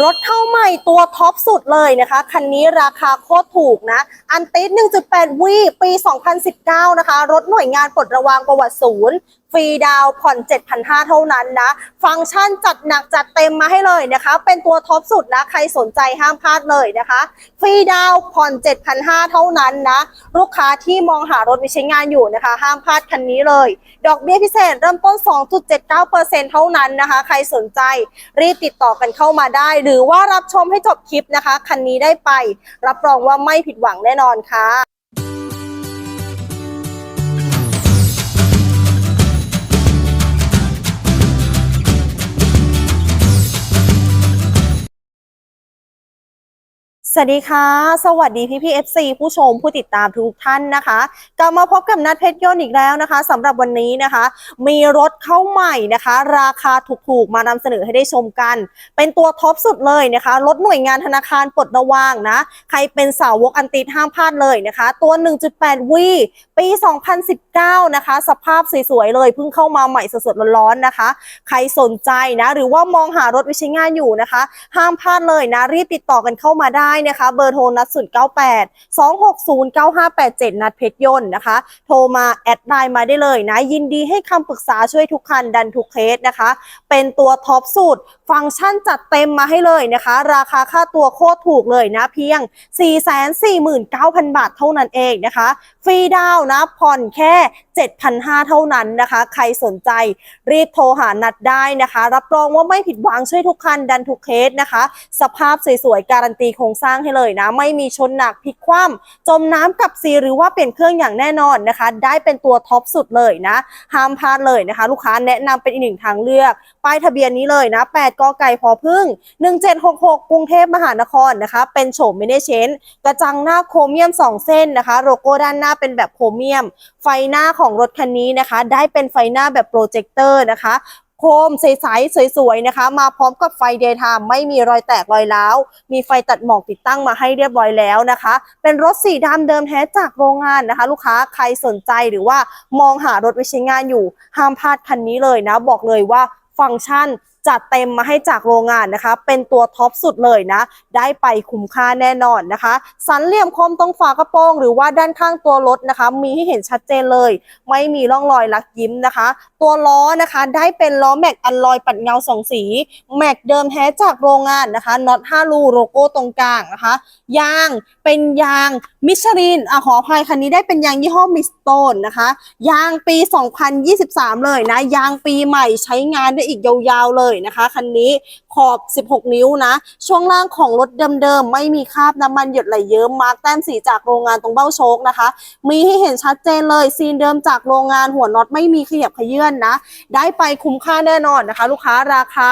รถเข้าใหม่ตัวท็อปสุดเลยนะคะ คันนี้ราคาโคตรถูกนะ อันติด1.8วีปี 2019 นะคะ รถหน่วยงานปลดระวางประวัติศูนย์ ฟรีดาวผ่อน 7,500 เท่านั้นนะ ฟังก์ชันจัดหนักจัดเต็มมาให้เลยนะคะ เป็นตัวท็อปสุดนะ ใครสนใจห้ามพลาดเลยนะคะ ฟรีดาวผ่อน 7,500 เท่านั้นนะ ลูกค้าที่มองหารถไปใช้งานอยู่นะคะ ห้ามพลาดคันนี้เลย ดอกเบี้ยพิเศษเริ่มต้น 2.79%เท่านั้นนะคะ ใครสนใจรีบติดต่อกันเข้ามาได้ หรือว่ารับชมให้จบคลิปนะคะ คันนี้ได้ไป รับรองว่าไม่ผิดหวังแน่นอนค่ะ สวัสดีค่ะ สวัสดีพี่พี่ๆ FC ผู้ชมผู้ติดตามทุกท่านนะคะกลับมาพบกับนัดเพชรยนอีกแล้วนะคะสำหรับวันนี้นะคะ มีรถเข้าใหม่นะคะ ราคาถูกๆมานำเสนอให้ได้ชมกัน เป็นตัวท็อปสุดเลยนะคะรถหน่วยงานธนาคารปลดระวางนะ ใครเป็นสาวกอันติดห้ามพลาดเลยนะคะ ตัว 1.8 วีปี 2019 นะคะ สภาพสวยๆเลยเพิ่งเข้ามาใหม่สดๆร้อนๆนะคะ ใครสนใจนะ หรือว่ามองหารถไปใช้งานอยู่นะคะ ห้ามพลาดเลยนะรีบติดต่อกันเข้ามาได้นะคะ เบอร์โทรนัด0 9 8 2 6 0 9 5 8 7นัดเพชรยนต์นะคะ โทรมาแอดไลน์มาได้เลยนะ ยินดีให้คำปรึกษาช่วยทุกคันดันทุกเคสนะคะ เป็นตัวท็อปสุดฟังก์ชันจัดเต็มมาให้เลยนะคะ ราคาค่าตัวโคตรถูกเลยนะเพียง 449,000 บาทเท่านั้นเองนะคะ ฟรีดาวน์นะผ่อนแค่ 7,500 เท่านั้นนะคะ ใครสนใจรีบโทรหานัดได้นะคะ รับรองว่าไม่ผิดหวังช่วยทุกคันดันทุกเคสนะคะ สภาพสวยๆ การันตีโครงสร้างให้เลยนะ ไม่มีชนหนักพลิกคว่ำจมน้ำกับซีหรือว่าเปลี่ยนเครื่องอย่างแน่นอนนะคะ ได้เป็นตัวท็อปสุดเลยนะห้ามพลาดเลยนะคะ ลูกค้าแนะนำเป็นอีกหนึ่งทางเลือก ป้ายทะเบียนนี้เลยนะ 8กอไก่พอพึ่ง 1766 กรุงเทพมหานครนะคะ เป็นโฉมไม่ได้เชนกระจังหน้าโครเมียม 2 เส้นนะคะ โลโก้ด้านหน้าเป็นแบบโครเมียม ไฟหน้าของรถคันนี้นะคะ ได้เป็นไฟหน้าแบบโปรเจคเตอร์นะคะ คมใสๆสวยๆนะคะ มาพร้อมกับไฟเดย์ไทม์ไม่มีรอยแตกรอยร้าว มีไฟตัดหมอกติดตั้งมาให้เรียบร้อยแล้วนะคะ เป็นรถสีดำเดิมแท้จากโรงงานนะคะ ลูกค้าใครสนใจหรือว่ามองหารถไว้ใช้งานอยู่ห้ามพลาดคันนี้เลยนะ บอกเลยว่าฟังก์ชัน จัดเต็มมาให้จากโรงงานนะคะ เป็นตัวท็อปสุดเลยนะ ได้ไปคุ้มค่าแน่นอนนะคะ สันเหลี่ยมคมตรงฝากระโปรง หรือว่าด้านข้างตัวรถนะคะ มีให้เห็นชัดเจนเลย ไม่มีร่องรอยลักยิ้มนะคะ ตัวล้อนะคะ ได้เป็นล้อแม็กอันลอยปัดเงาสองสีแม็กเดิมแท้จากโรงงานนะคะน็อต5รูโลโก้ตรงกลางนะคะยางเป็นยางมิชลินอะขออภัยคันนี้ได้เป็นยางยี่ห้อมิสโตนนะคะยางปี 2023 เลยนะยางปีใหม่ใช้งานได้อีกยาวๆเลยนะคะคันนี้ขอบ 16 นิ้วนะ ช่วงล่างของรถเดิมๆ ไม่มีคราบน้ำมันหยดไหลเยิ้มมาร์กแต้มสีจากโรงงานตรงเบ้าโชคนะคะ มีให้เห็นชัดเจนเลยซีนเดิมจากโรงงานหัวน็อตไม่มีขยับขยื่นนะ ได้ไปคุ้มค่าแน่นอนนะคะ ลูกค้าราคา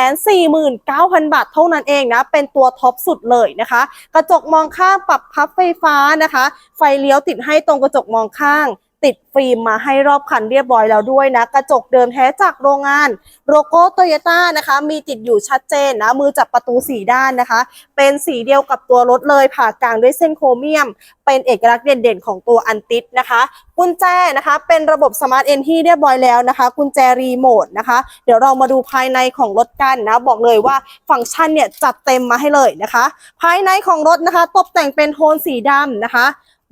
449,000 บาทเท่านั้นเองนะ เป็นตัวท็อปสุดเลยนะคะ กระจกมองข้างปรับพับไฟฟ้านะคะ ไฟเลี้ยวติดให้ตรงกระจกมองข้าง ติดฟิล์มมาให้รอบคันเรียบร้อยแล้วด้วยนะ กระจกเดิมแท้จากโรงงานโลโก้โตโยต้านะคะ มีติดอยู่ชัดเจนนะ มือจับประตูสีด้านนะคะ เป็นสีเดียวกับตัวรถเลยผ่ากลางด้วยเส้นโครเมียม เป็นเอกลักษณ์เด่นๆของตัวอันติสนะคะ กุญแจนะคะ เป็นระบบสมาร์ทเอนที่เรียบร้อยแล้วนะคะ กุญแจรีโมทนะคะ เดี๋ยวเรามาดูภายในของรถกันนะ บอกเลยว่าฟังก์ชันเนี่ยจัดเต็มมาให้เลยนะคะ ภายในของรถนะคะ ตกแต่งเป็นโทนสีดำนะคะ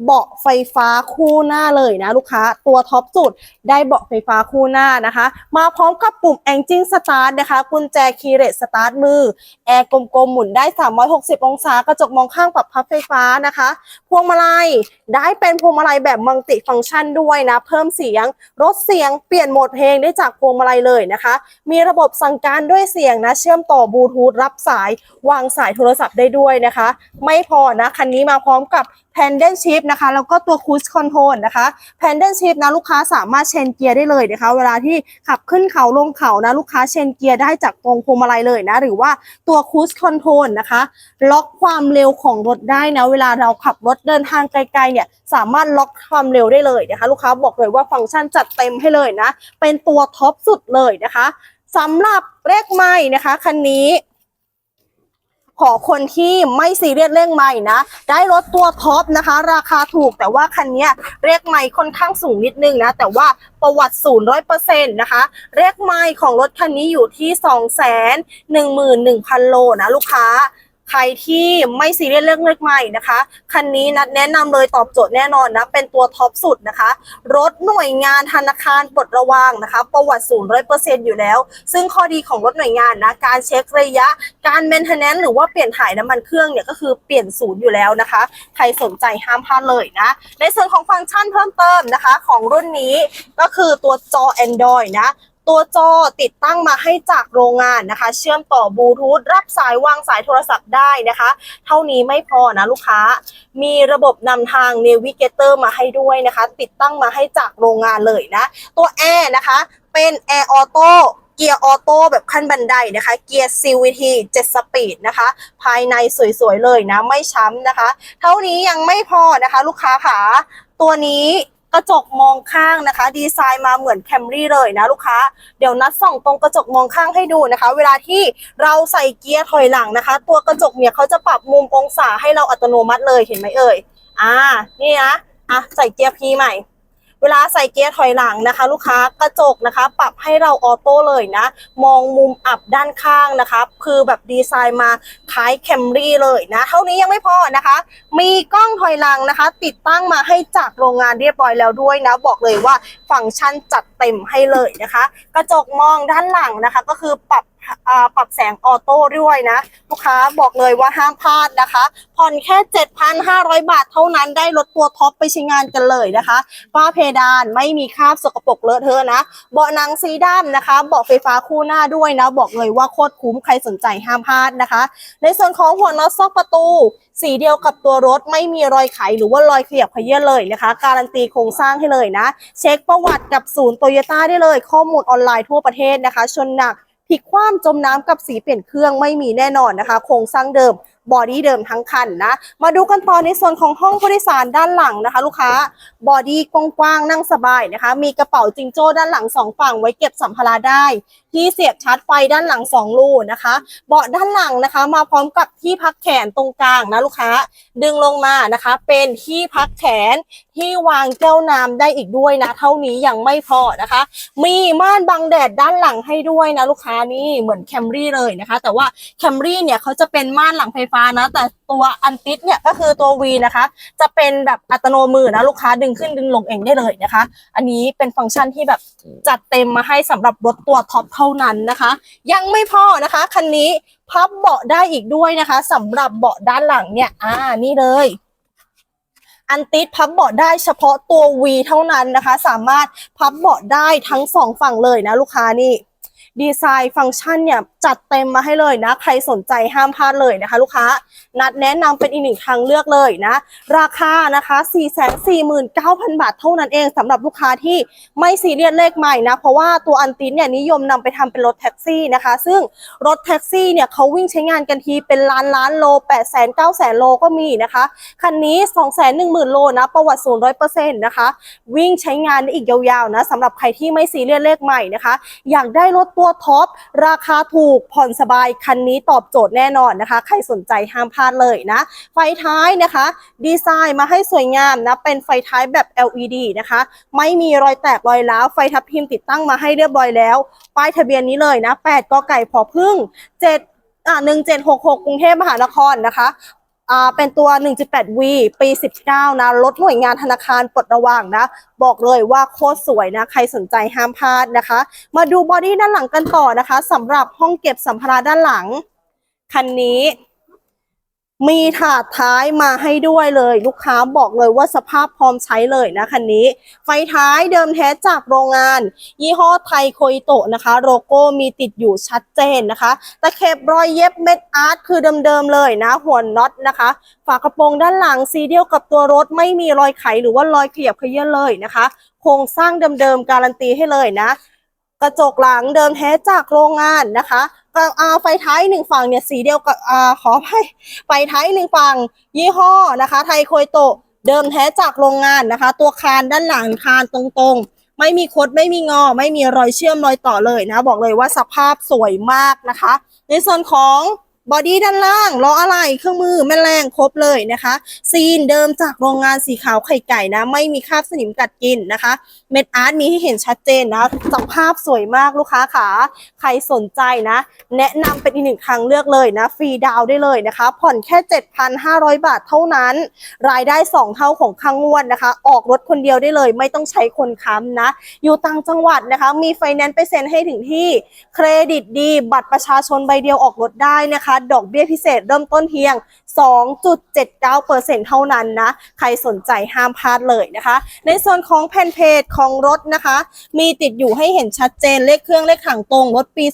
เบาะไฟฟ้าคู่หน้าเลยนะลูกค้า ตัวท็อปสุดได้เบาะไฟฟ้าคู่หน้านะคะ มาพร้อมกับปุ่ม Engine Start นะคะ กุญแจคีย์เลสสตาร์ทมือ แอร์กลมๆ หมุนได้ 360 องศากระจกมองข้างปรับพับไฟฟ้านะคะ พวงมาลัยได้เป็นพวงมาลัยแบบมัลติฟังก์ชันด้วยนะ เพิ่มเสียงลดเสียงเปลี่ยนโหมดเพลงได้จากพวงมาลัยเลยนะคะ มีระบบสั่งการด้วยเสียงนะ เชื่อมต่อบลูทูธรับสายวางสายโทรศัพท์ได้ด้วยนะคะ ไม่พอนะคันนี้มาพร้อมกับแพนเดนชิพนะคะ แล้วก็ตัวคูสคอนโทรลนะคะแพนเดนชิพนะลูกค้าสามารถเชนเกียร์ได้เลยนะคะ เวลาที่ขับขึ้นเขาลงเขานะลูกค้าเชนเกียร์ได้จากตรงพวงมาลัยเลยนะ หรือว่าตัวคูสคอนโทรลนะคะ ล็อกความเร็วของรถได้นะ เวลาเราขับรถเดินทางไกลๆเนี่ย สามารถล็อกความเร็วได้เลยนะคะ ลูกค้าบอกเลยว่าฟังก์ชันจัดเต็มให้เลยนะ เป็นตัวท็อปสุดเลยนะคะสำหรับเลขไม้นะคะคันนี้ ขอคนที่ไม่ซีเรียสเร่งใหม่นะ ได้รถตัวท็อปนะคะ ราคาถูกแต่ว่าคันนี้เรียกใหม่ค่อนข้างสูงนิดนึงนะ แต่ว่าประวัติศูนย์ร้อยเปอร์เซ็นต์นะคะเรียกใหม่ของรถคันนี้อยู่ที่สองแสนหนึ่งหมื่นหนึ่งพันโลนะลูกค้า ใครที่ไม่ซีเรียสเรื่องเลือกใหม่นะคะ คันนี้นัดแนะนำเลยตอบโจทย์แน่นอนนะ เป็นตัวท็อปสุดนะคะ รถหน่วยงานธนาคารปลดระวางนะคะ ประวัติศูนย์ร้อยเปอร์เซ็นต์อยู่แล้ว ซึ่งข้อดีของรถหน่วยงานนะ การเช็คระยะ การเมนเทนแนนซ์หรือว่าเปลี่ยนถ่ายน้ำมันเครื่องเนี่ยก็คือเปลี่ยนศูนย์อยู่แล้วนะคะ ใครสนใจห้ามพลาดเลยนะ ในส่วนของฟังก์ชันเพิ่มเติมนะคะ ของรุ่นนี้ก็คือตัวจอ Android นะ ตัวจอติดตั้งมาให้จากโรงงานนะคะ เชื่อมต่อบลูทูธรับสายวางสายโทรศัพท์ได้นะคะ เท่านี้ไม่พอนะลูกค้า มีระบบนำทาง Navigator มาให้ด้วยนะคะ ติดตั้งมาให้จากโรงงานเลยนะ ตัวแอร์นะคะ เป็น Air Auto เกียร์ออโต้แบบขั้นบันไดนะคะ เกียร์ CVT 7 สปีดนะคะ ภายในสวยๆเลยนะ ไม่ช้ำนะคะ เท่านี้ยังไม่พอนะคะ ลูกค้าขาตัวนี้ กระจกมองข้างนะคะ ดีไซน์มาเหมือนแคมรี่เลยนะลูกค้า เดี๋ยวนัดส่องตรงกระจกมองข้างให้ดูนะคะ เวลาที่เราใส่เกียร์ถอยหลังนะคะ ตัวกระจกเนี่ยเขาจะปรับมุมองศาให้เราอัตโนมัติเลยเห็นไหมเอ่ย อ่า นี่นะ อะใส่เกียร์พีใหม่ เวลาใส่เกียร์ถอยหลังนะคะ ลูกค้ากระจกนะคะ ปรับให้เราออโต้เลยนะ มองมุมอับด้านข้างนะคะ คือแบบดีไซน์มาคล้ายแคมรี่เลยนะ เท่านี้ยังไม่พอนะคะ มีกล้องถอยหลังนะคะ ติดตั้งมาให้จากโรงงานเรียบร้อยแล้วด้วยนะ บอกเลยว่าฟังก์ชันจัดเต็มให้เลยนะคะ กระจกมองด้านหลังนะคะ ก็คือปรับปรับแสงออโต้ด้วยนะ ลูกค้าบอกเลยว่าห้ามพลาดนะคะ ผ่อนแค่ 7,500 บาทเท่านั้นได้รถตัวท็อปไปใช้งานกันเลยนะคะฝ้าเพดานไม่มีคราบสกปรกเลอะเทอะนะ เบาะหนังสีดำนะคะ เบาะไฟฟ้าคู่หน้าด้วยนะ บอกเลยว่าโคตรคุ้มใครสนใจห้ามพลาดนะคะ ในส่วนของหัวน็อตซอกประตู สีเดียวกับตัวรถไม่มีรอยไขหรือว่ารอยขยับเขยื้อนเลยนะคะ การันตีโครงสร้างให้เลยนะ เช็คประวัติกับศูนย์โตโยต้าได้เลย ข้อมูลออนไลน์ทั่วประเทศนะคะ ชนหนัก พลิกคว่ำจมน้ำกับสีเปลี่ยนเครื่องไม่มีแน่นอนนะคะ โครงสร้างเดิมบอดี้เดิมทั้งคันนะ มาดูกันต่อในส่วนของห้องผู้โดยสารด้านหลังนะคะ ลูกค้าบอดี้กว้างๆนั่งสบายนะคะ มีกระเป๋าจิงโจ้ด้านหลังสองฝั่งไว้เก็บสัมภาระได้ ที่เสียบชาร์จไฟด้านหลังสองรูนะคะ เบาะด้านหลังนะคะ มาพร้อมกับที่พักแขนตรงกลางนะลูกค้า ดึงลงมานะคะ เป็นที่พักแขนที่วางแก้วน้ำได้อีกด้วยนะ เท่านี้ยังไม่พอนะคะ มีม่านบังแดดด้านหลังให้ด้วยนะลูกค้านี่เหมือนแคมรี่เลยนะคะ แต่ว่าแคมรี่เนี่ยเขาจะเป็นม่านหลังไฟฟ้านะ แต่ตัวอันติสเนี่ยก็คือตัว V นะคะ จะเป็นแบบอัตโนมือนะลูกค้าดึงขึ้นดึงลงเองได้เลยนะคะ อันนี้เป็นฟังก์ชันที่แบบจัดเต็มมาให้สำหรับรถตัวท็อปเท่านั้นนะคะ ยังไม่พอนะคะคันนี้พับเบาะได้อีกด้วยนะคะสำหรับเบาะด้านหลังเนี่ยอ่านี่เลยอันติดพับเบาะได้เฉพาะตัว V เท่านั้นนะคะ สามารถพับเบาะได้ทั้งสองฝั่งเลยนะลูกค้านี่ ดีไซน์ฟังก์ชันเนี่ยจัดเต็มมาให้เลยนะ ใครสนใจห้ามพลาดเลยนะคะ ลูกค้า นัดแนะนำเป็นอีกหนึ่งทางเลือกเลยนะ ราคานะคะ 449,000 บาทเท่านั้นเองสำหรับลูกค้าที่ไม่ซีเรียสเลขใหม่นะ เพราะว่าตัวอันตินเนี่ยนิยมนำไปทำเป็นรถแท็กซี่นะคะ ซึ่งรถแท็กซี่เนี่ยเขาวิ่งใช้งานกันทีเป็นล้านล้านโล 8 0 0 0 0 9 0 0 0โลก็มีนะคะ คันนี้ 2 1 0 0 0 0 โลนะ ประวัติศูนย์ร้อยเปอร์เซ็นต์นะคะ วิ่งใช้งานได้อีกยาวๆนะสำหรับใครที่ไม่ซีเรียสเลขใหม่นะคะ อยากได้รถตััวท็อปราคาถูกผ่อนสบายคันนี้ตอบโจทย์แน่นอนนะคะ ใครสนใจห้ามพลาดเลยนะ ไฟท้ายนะคะ ดีไซน์มาให้สวยงามนะ เป็นไฟท้ายแบบ LED นะคะ ไม่มีรอยแตกรอยร้าวไฟทับทิมติดตั้งมาให้เรียบร้อยแล้ว ป้ายทะเบียนนี้เลยนะ8กไก่พอพึ่ง 7อ่า1766 กรุงเทพมหานครนะคะ เป็นตัว 1.8V ปี 19 นะรถหน่วยงานธนาคารปลดระวางนะ บอกเลยว่าโคตรสวยนะ ใครสนใจห้ามพลาดนะคะ มาดูบอดี้ด้านหลังกันต่อนะคะสำหรับห้องเก็บสัมภาระด้านหลังคันนี้ มีถาดท้ายมาให้ด้วยเลย ลูกค้าบอกเลยว่าสภาพพร้อมใช้เลยนะคันนี้ ไฟท้ายเดิมแท้จากโรงงาน ยี่ห้อไทยโคอิโตะนะคะ โลโก้มีติดอยู่ชัดเจนนะคะ ตะเข็บรอยเย็บเม็ดอาร์ตคือเดิมๆเลยนะ หัวน็อตนะคะ ฝากระโปรงด้านหลังสีเดียวกับตัวรถไม่มีรอยไขหรือว่ารอยขยับเขยื้อนเลยนะคะ โครงสร้างเดิมๆการันตีให้เลยนะ กระจกหลังเดิมแท้จากโรงงานนะคะ ไฟท้ายหนึ่งฝั่งเนี่ยสีเดียวกับอขอไปไฟท้ายหนึ่งฝั่งยี่ห้อนะคะ ไทยโคยโตเดิมแท้จากโรงงานนะคะ ตัวคานด้านหลังคานตรงๆ ไม่มีคดไม่มีงอ ไม่มีรอยเชื่อมรอยต่อเลยนะ บอกเลยว่าสภาพสวยมากนะคะ ในส่วนของ บอดี้ด้านล่างล้ออะไรเครื่องมือแม่แรงครบเลยนะคะ ซีนเดิมจากโรงงานสีขาวไข่ไก่นะ ไม่มีคราบสนิมกัดกินนะคะ เม็ดอาร์ตมีให้เห็นชัดเจนนะสภาพสวยมากลูกค้าขาใครสนใจนะ แนะนำเป็นอีกหนึ่งทางเลือกเลยนะ ฟรีดาวได้เลยนะคะ ผ่อนแค่ 7,500 บาทเท่านั้น รายได้ 2 เท่าของค่างวดนะคะ ออกรถคนเดียวได้เลย ไม่ต้องใช้คนค้ำนะ อยู่ต่างจังหวัดนะคะ มีไฟแนนซ์ไปเซ็นให้ถึงที่ เครดิตดี บัตรประชาชนใบเดียวออกรถได้นะคะดอกเบี้ยพิเศษเริ่มต้นเพียง 2.79%เท่านั้นนะ ใครสนใจห้ามพลาดเลยนะคะ ในส่วนของแผ่นเพจของรถนะคะ มีติดอยู่ให้เห็นชัดเจนเลขเครื่องเลขถังตรงรถปี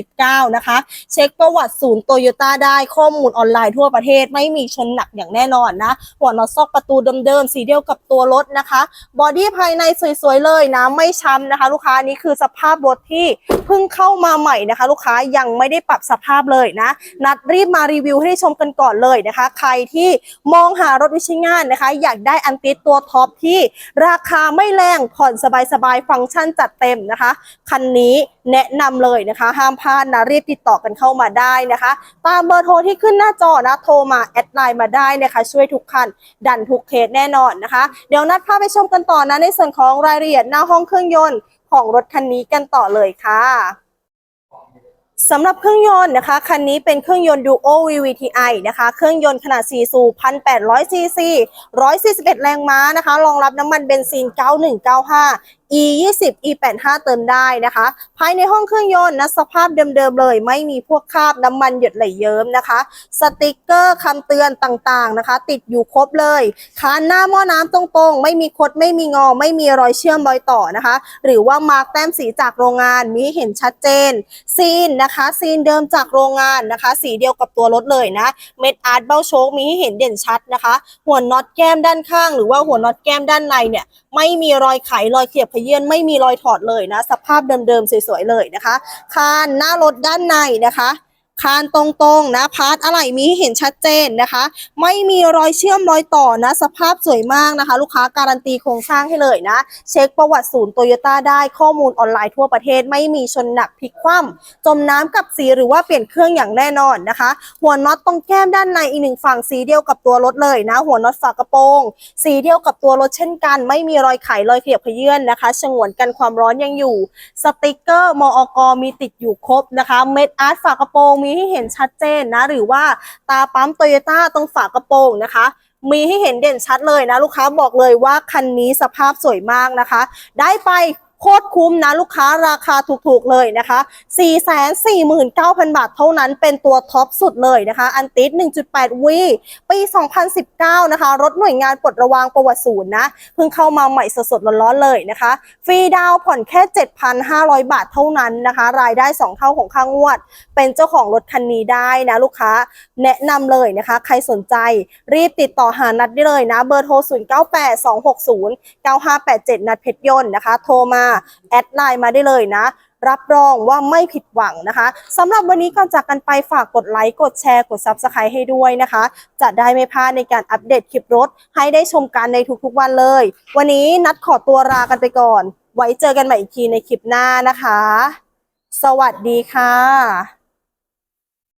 2019 นะคะ เช็คประวัติศูนย์โตโยต้าได้ข้อมูลออนไลน์ทั่วประเทศไม่มีชนหนักอย่างแน่นอนนะ หัวน็อตซอกประตูเดิมๆสีเดียวกับตัวรถนะคะบอดี้ภายในสวยๆเลยนะไม่ช้ำนะคะ ลูกค้านี้คือสภาพรถที่เพิ่งเข้ามาใหม่นะคะ ลูกค้ายังไม่ได้ปรับสภาพเลยนะนดรีบมารีวิวให้ได้ชมกันก่อนเลยนะคะ ใครที่มองหารถวิชิงานนะคะ อยากได้อันติดตัวท็อปที่ราคาไม่แรงผ่อนสบายๆฟังก์ชันจัดเต็มนะคะ คันนี้แนะนำเลยนะคะ ห้ามพลาดนะรีบติดต่อกันเข้ามาได้นะคะ ตามเบอร์โทรที่ขึ้นหน้าจอนะโทรมาแอดไลน์มาได้นะคะ ช่วยทุกคัน ดันทุกเคสแน่นอนนะคะ เดี๋ยวนัดพาไปชมกันต่อนะในส่วนของรายละเอียดหน้าห้องเครื่องยนต์ของรถคันนี้กันต่อเลยค่ะ สำหรับเครื่องยนต์นะคะ คันนี้เป็นเครื่องยนต์ Duo VVTi นะคะ เครื่องยนต์ขนาด 4 สูบ 1,800 ซีซี 141 แรงม้านะคะ รองรับน้ำมันเบนซิน 9195 e 20 e 85เติมได้นะคะ ภายในห้องเครื่องยนต์นะสภาพเดิมๆเลย ไม่มีพวกคราบน้ำมันหยดไหลเยิ้มนะคะ สติกเกอร์คำเตือนต่างๆนะคะ ติดอยู่ครบเลยคานหน้าหม้อน้ำตรงๆ ไม่มีคดไม่มีงอ ไม่มีรอยเชื่อมรอยต่อนะคะ หรือว่ามาร์กแต้มสีจากโรงงานมีให้เห็นชัดเจน ซีนนะคะ ซีนเดิมจากโรงงานนะคะ สีเดียวกับตัวรถเลยนะ เม็ดอาร์ตเบ้าโชคมีให้เห็นเด่นชัดนะคะ หัวน็อตแก้มด้านข้าง หรือว่าหัวน็อตแก้มด้านในเนี่ยไม่มีรอยไขรอยเขียบขยื่นไม่มีรอยถอดเลยนะ สภาพเดิมๆสวยๆเลยนะคะคานหน้ารถด้านในนะคะ คานตรงๆนะพาร์ทอะไรมีให้เห็นชัดเจนนะคะ ไม่มีรอยเชื่อมรอยต่อนะ สภาพสวยมากนะคะ ลูกค้าการันตีโครงสร้างให้เลยนะ เช็คประวัติศูนย์โตโยต้าได้ข้อมูลออนไลน์ทั่วประเทศ ไม่มีชนหนักพลิกคว่ำจมน้ำกับสีหรือว่าเปลี่ยนเครื่องอย่างแน่นอนนะคะ หัวน็อตตรงแก้มด้านในอีกหนึ่งฝั่งสีเดียวกับตัวรถเลยนะ หัวน็อตฝากระโปรงสีเดียวกับตัวรถเช่นกัน ไม่มีรอยไขรอยเขียบขยื่นนะคะฉงวนกันความร้อนยังอยู่ สติกเกอร์มอกมีติดอยู่ครบนะคะ เม็ดอาร์ตฝากระโปรงมีให้เห็นชัดเจนนะ หรือว่าตาปั๊มโตโยต้าตรงฝากระโปรงนะคะ มีให้เห็นเด่นชัดเลยนะ ลูกค้าบอกเลยว่าคันนี้สภาพสวยมากนะคะ ได้ไป โคตรคุ้มนะลูกค้าราคาถูกๆเลยนะคะ 449,000 บาทเท่านั้นเป็นตัวท็อปสุดเลยนะคะ อันติด 1.8 วีปี 2019 นะคะ รถหน่วยงานปลดระวางประวัติศูนย์นะ เพิ่งเข้ามาใหม่สดๆร้อนๆเลยนะคะ ฟรีดาวผ่อนแค่ 7,500 บาทเท่านั้นนะคะ รายได้ 2 เท่าของค่างวด เป็นเจ้าของรถคันนี้ได้นะลูกค้าแนะนำเลยนะคะ ใครสนใจรีบติดต่อหานัดได้เลยนะ เบอร์โทร 0982609587 นัดเพชรยนต์นะคะ โทรมาแอดไลน์มาได้เลยนะ รับรองว่าไม่ผิดหวังนะคะสำหรับวันนี้ก่อนจากกันไปฝากกดไลค์กดแชร์กด Subscribe ให้ด้วยนะคะ จะได้ไม่พลาดในการอัปเดตคลิปรถ ให้ได้ชมกันในทุกๆวันเลย วันนี้นัดขอตัวลากันไปก่อน ไว้เจอกันใหม่อีกทีในคลิปหน้านะคะ สวัสดีค่ะ